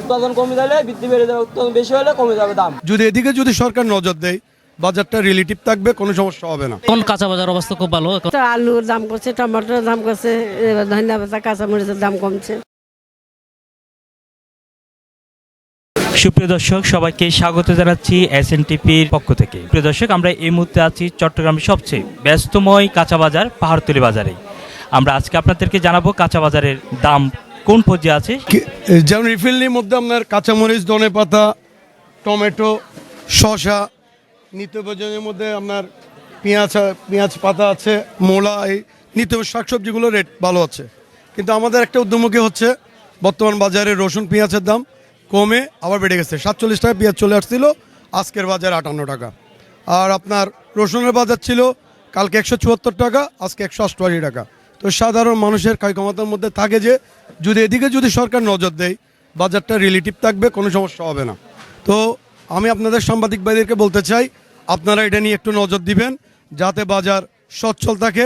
উৎপাদন কমে গেলে বৃদ্ধি বেড়ে যাবে উৎপাদন বেশি হলে কমে যাবে দাম। যদি এদিকে যদি সরকার নজর দেয় বাজারটা রিলেটিভ থাকবে কোনো সমস্যা হবে না। কোন কাঁচা বাজার অবস্থা খুব ভালো? তো আলুর দাম করছে টমেটোর দাম করছে এবার ধনিয়া পাতা কাঁচামরিচের দাম কমছে। সুপ্রিয় দর্শক সবাইকে স্বাগত জানাচ্ছি এস এন টিপির পক্ষ থেকে। প্রিয় দর্শক আমরা এই মুহূর্তে আছি চট্টগ্রামের সবচেয়ে ব্যস্তময় কাঁচা বাজার পাহাড়তলি বাজারে। আমরা আজকে আপনাদেরকে জানাব কাঁচা বাজারের দাম কোন পর্যায়ে আছে? যেমন রিফিলের মধ্যে আপনার কাঁচামরিচ ধনে পাতা টমেটো, শসা নিত্য প্রয়োজনের মধ্যে আপনার পেঁয়াজ পেঁয়াজ পাতা আছে, মোলা, এই নিত্য শাকসবজিগুলোর রেট ভালো আছে। কিন্তু আমাদের একটা উদ্যমুখী হচ্ছে, বর্তমান বাজারে রসুন, পেঁয়াজের দাম কমে আবার বেড়ে গেছে। সাতচল্লিশ টাকা পেঁয়াজ চলে আসছিল, আজকের বাজার আটান্ন টাকা। আর আপনার রসুনের বাজার ছিল কালকে একশো চুয়াত্তর টাকা, আজকে একশো অষ্টআশি টাকা। তো সাধারণ মানুষের কায় ক্ষমতার মধ্যে থাকে যে যদি এদিকে যদি সরকার নজর দেয় বাজারটা রিলেটিভ থাকবে কোনো সমস্যা হবে না। তো আমি আপনাদের সাংবাদিক ভাইদেরকে বলতে চাই আপনারা এটা নিয়ে একটু নজর দিবেন যাতে বাজার সচ্ছল থাকে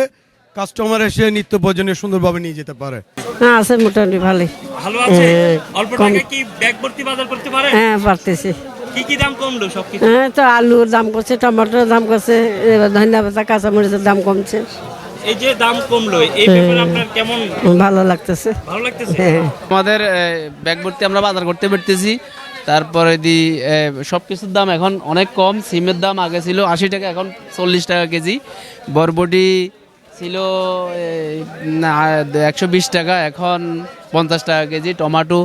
কাস্টমার এসে নিত্য প্রয়োজনীয় সুন্দরভাবে নিয়ে যেতে পারে। হ্যাঁ আছে মোটামুটি ভালোই। ভালো আছে? হ্যাঁ, অল্প কম- টাকায় কি ব্যাগ ভর্তি বাজার করতে পারে? হ্যাঁ পারতেছি। কি কি দাম কমলো সবকিছু? হ্যাঁ তো আলুর দাম করছে টমেটোর দাম করছে এবার ধনিয়া পাতা কাঁচামরিচের দাম কমছে। এই যে দাম কমলো এই ব্যাপারে আপনার কেমন ভালো লাগতেছে। ভালো লাগতেছে? হ্যাঁ আমাদের এ, ব্যাগ ভর্তি আমরা বাজার করতে পারতেছি তারপরে দি সব কিছুর দাম এখন অনেক কম। সিমের দাম আগে ছিল আশি টাকা এখন চল্লিশ টাকা কেজি। বরবটি ছিল একশো বিশ টাকা এখন পঞ্চাশ টাকা কেজি। টমাটো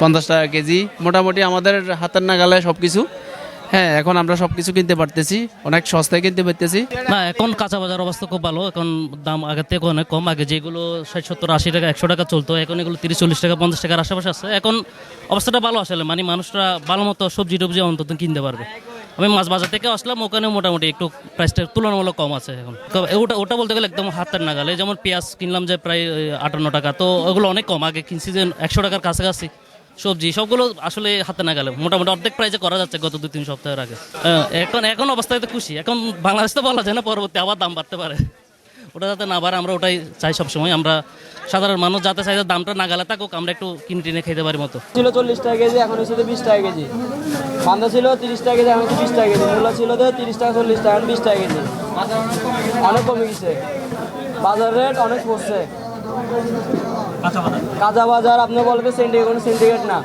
পঞ্চাশ টাকা কেজি। মোটামুটি আমাদের হাতের নাগালে সব কিছু হ্যাঁ এখন আমরা সব কিছু কিনতে পারতেছি। অনেক সস্তায় কিনতে পারতেছি। না, এখন কাঁচা বাজার অবস্থা খুব ভালো। এখন দাম আগের থেকে অনেক কম। আগে যেগুলো ষাট, সত্তর, আশি টাকা, একশো টাকা চলতো, এখন এগুলো তিরিশ, চল্লিশ টাকা, পঞ্চাশ টাকার আশেপাশে আছে। এখন অবস্থাটা ভালো আসলে। মানে মানুষরা ভালো মতো সবজি টবজি অন্তত কিনতে পারবে। আমি মাছ বাজার থেকে আসলাম, ওখানে মোটামুটি একটু প্রাইসটা তুলনামূলক কম আছে এখন। ওটা ওটা বলতে গেলে একদম হাতের নাগালে। যেমন পেঁয়াজ কিনলাম যে প্রায় আটান্ন টাকা। তো ওগুলো অনেক কম। আগে কিনছি যে একশো টাকার কাছাকাছি। সবজি সবগুলো আসলে হাতে না গেলে মোটামুটি অর্ধেক প্রাইজে করা যাচ্ছে গত দু তিন সপ্তাহের আগে। হ্যাঁ, এখন এখন অবস্থায় তো খুশি। এখন বাংলাদেশ তো বলা যায় না পরবর্তী আবার দাম বাড়তে পারে। ওটা যাতে না বাড়ে আমরা ওটাই চাই সবসময়। আমরা সাধারণ মানুষ যাতে চাই দামটা না গেলে থাকুক আমরা একটু কিনে টিনে খেতে পারি মতো। ছিল চল্লিশ টাকা কেজি এখন হচ্ছে বিশ টাকা কেজি। বান্ধা ছিল তিরিশ টাকা কেজি এখন হচ্ছে বিশ টাকা কেজি। মূলা ছিল তো তিরিশ টাকা চল্লিশ টাকা বিশ টাকা কেজি। অনেক কমে গেছে। বাজার রেট অনেক পড়ছে। কাঁচা বাজার আপনি বলবে সিন্ডিকেট কোনো সিন্ডিকেট না।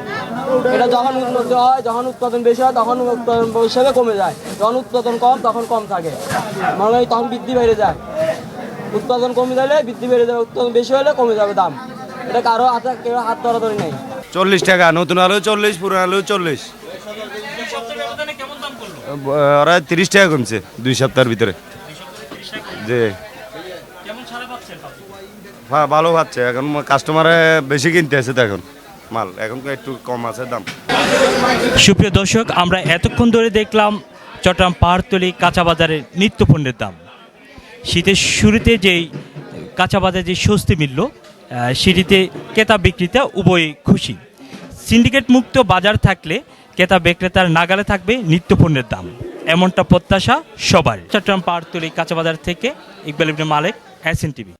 এটা যখন উন্নতি হয় যখন উৎপাদন বেশি হয় তখন উৎপাদন হিসাবে কমে যায়। যখন উৎপাদন কম তখন কম থাকে। মনে হয় তখন বৃদ্ধি বেড়ে যায়। উৎপাদন কমে গেলে বৃদ্ধি বেড়ে যাবে উৎপাদন বেশি হলে কমে যাবে দাম। এটা কারও হাতে কেউ হাত ধরাধরি নেই। চল্লিশ টাকা নতুন আলু চল্লিশ পুরান আলু চল্লিশ। ওরা তিরিশ টাকা কমছে দুই সপ্তাহের ভিতরে। যে ভালো পাচ্ছে এখন কাস্টমারে বেশি কিনতে আছে তো এখন। মাল, এখন একটু কম আছে দাম। সুপ্রিয় দর্শক, আমরা এতক্ষণ ধরে দেখলাম চট্টগ্রাম পাহাড়তলি কাঁচা বাজারের নিত্য পণ্যের দাম। শীতের শুরুতে যেই কাঁচা বাজারে যে স্বস্তি মিলল সেটিতে ক্রেতা বিক্রেতা উভয়ই খুশি। সিন্ডিকেট মুক্ত বাজার থাকলে ক্রেতা বিক্রেতার নাগালে থাকবে নিত্য পণ্যের দাম। এমনটা প্রত্যাশা সবার চট্টগ্রাম পাহাড়তলি কাঁচা বাজার থেকে ইকবাল ইবনে মালিক এস টিভি